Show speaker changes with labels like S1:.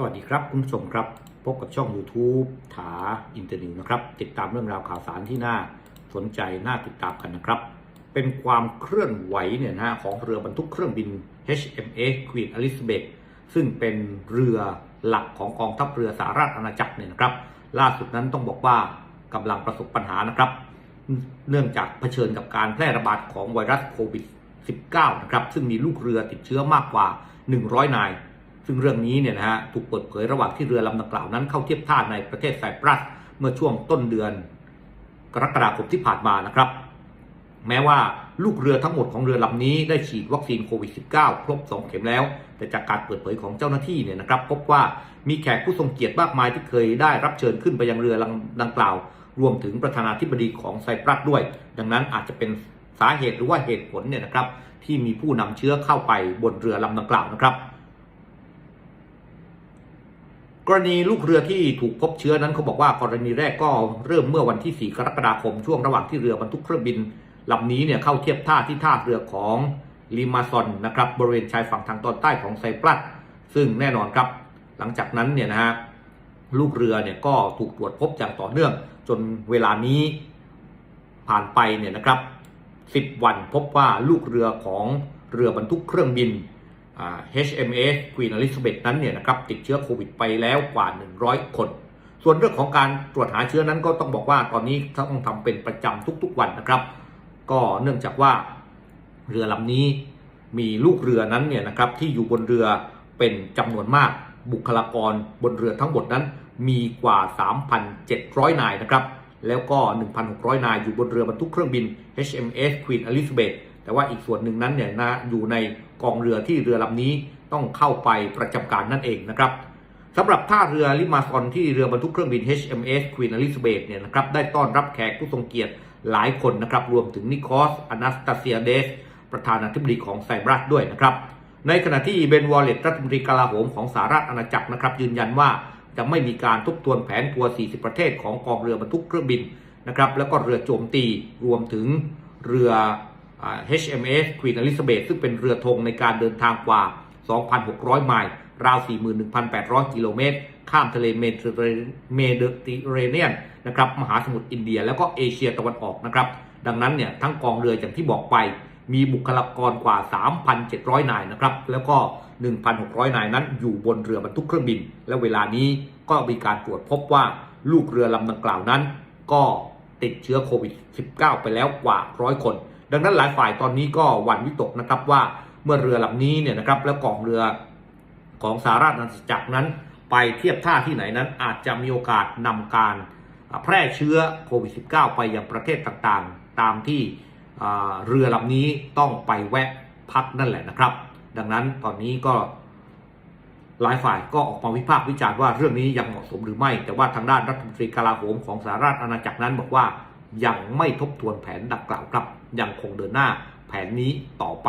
S1: สวัสดีครับคุณผู้ชมครับ พบกับช่อง YouTube ถาอินเตอร์นิวนะครับ ติดตามเรื่องราวข่าวสารที่น่าสนใจน่าติดตามกันนะครับ เป็นความเคลื่อนไหวเนี่ยนะฮะของเรือบรรทุกเครื่องบิน HMS Queen Elizabeth ซึ่งเป็นเรือหลักของกองทัพเรือสหราชอาณาจักรเนี่ยนะครับ ล่าสุดนั้นต้องบอกว่ากำลังประสบปัญหานะครับ เนื่องจากเผชิญกับการแพร่ระบาดของไวรัสโควิด 19 นะครับซึ่งมีลูกเรือติดเชื้อมากกว่า 100 นาย ซึ่งเรื่องนี้เนี่ยนะฮะถูกเปิดเผยระหว่างที่เรือลำดังกล่าวนั้นเข้าเทียบท่าในประเทศไซปรัสเมื่อช่วงต้นเดือนกรกฎาคมที่ผ่านมานะครับ แม้ว่าลูกเรือทั้งหมดของเรือลำนี้ได้ฉีดวัคซีนโควิด -19 ครบ 2 เข็มแล้ว แต่จากการเปิดเผยของเจ้าหน้าที่เนี่ยนะครับ พบว่ามีแขกผู้ทรงเกียรติมากมายที่เคยได้รับเชิญขึ้นไปยังเรือลำดังกล่าว รวมถึงประธานาธิบดีของไซปรัสด้วย ดังนั้นอาจจะเป็นสาเหตุหรือว่าเหตุผลเนี่ยนะครับ ที่มีผู้นำเชื้อเข้าไปบนเรือลำดังกล่าวนะครับ กรณีลูกเรือที่ถูกพบเชื้อนั้นเขาบอกว่ากรณีแรกก็เริ่มเมื่อวันที่ 4 กรกฎาคมช่วงระหว่างที่เรือบรรทุกเครื่องบินลำนี้เนี่ยเข้าเทียบท่าที่ท่าเรือของลิมาซอนนะครับบริเวณชายฝั่งทางตอนใต้ของไซปรัสซึ่งแน่นอนครับ หลังจากนั้นเนี่ยนะฮะลูกเรือเนี่ยก็ถูกตรวจพบอย่างต่อเนื่อง จนเวลานี้ผ่านไปเนี่ยนะครับ 10 วันพบว่าลูกเรือของเรือบรรทุกเครื่องบิน HMS Queen Elizabeth นั้นเนี่ยนะครับติดเชื้อโควิดไปแล้วกว่า 100 คน ส่วนเรื่องของการตรวจหาเชื้อนั้นก็ต้องบอกว่าตอนนี้ต้องทำเป็นประจำทุกๆวันนะครับ ก็เนื่องจากว่าเรือลำนี้มีลูกเรือนั้นเนี่ยนะครับที่อยู่บนเรือเป็นจำนวนมากบุคลากรบนเรือทั้งหมดนั้นมีกว่า 3,700 นายนะครับ แล้วก็ 1,600 นายอยู่บนเรือบรรทุกเครื่องบิน HMS Queen Elizabeth แต่ว่าอีกส่วนหนึ่งนั้นเนี่ยนะอยู่ในกองเรือที่เรือลำนี้ต้องเข้าไปประจำการนั่นเองนะครับสำหรับท่าเรือลิมาซอนที่เรือบรรทุกเครื่องบิน HMS Queen Elizabeth เนี่ยนะครับได้ต้อนรับแขกผู้ทรงเกียรติหลายคนนะครับรวมถึงนิคอสอนาสตาเซียเดส ประธานาธิบดีของไซปรัสด้วยนะครับ ในขณะที่เบนวอลเลตรัฐมนตรีกลาโหมของสหรัฐอาณาจักรนะครับยืนยันว่าจะไม่มีการทบทวนแผนทัวร์ 40 ประเทศของกองเรือบรรทุกเครื่องบินนะครับแล้วก็เรือโจมตีรวมถึงเรือ HMS Queen Elizabeth ซึ่งเป็นเรือธงในการเดินทางกว่า 2,600 ไมล์ราว 41,800 กิโลเมตร ข้ามทะเลเมดิเตอร์เรเนียนนะครับมหาสมุทรอินเดีย แล้วก็เอเชียตะวันออกนะครับ ดังนั้นเนี่ยทั้งกองเรืออย่างที่บอกไป มีบุคลากรกว่า 3,700 นายนะครับ แล้วก็ 1,600 นายนั้นอยู่บนเรือบรรทุกเครื่องบิน และเวลานี้ก็มีการตรวจพบว่าลูกเรือลำดังกล่าวนั้น ก็ติดเชื้อโควิด -19 ไปแล้วกว่าร้อยคน ดังนั้นหลายฝ่ายตอนนี้ก็หวั่นวิตกนะครับว่าเมื่อเรือลำนี้เนี่ยนะครับแล้วกองเรือของสหราชอาณาจักรนั้น ไปเทียบท่าที่ไหนนั้น อาจจะมีโอกาสนำการแพร่เชื้อโควิด -19 ไปยังประเทศต่างๆ ตามที่เรือลำนี้ต้องไปแวะพักนั่นแหละนะครับ ดังนั้นตอนนี้ก็หลายฝ่ายก็ออกมาวิพากษ์วิจารณ์ว่าเรื่องนี้ยังเหมาะสมหรือไม่ แต่ว่าทางด้านรัฐมนตรีกลาโหมของสหราชอาณาจักรนั้นบอกว่า ยังไม่ทบทวนแผนดังกล่าวครับ ยังคงเดินหน้าแผนนี้ต่อไป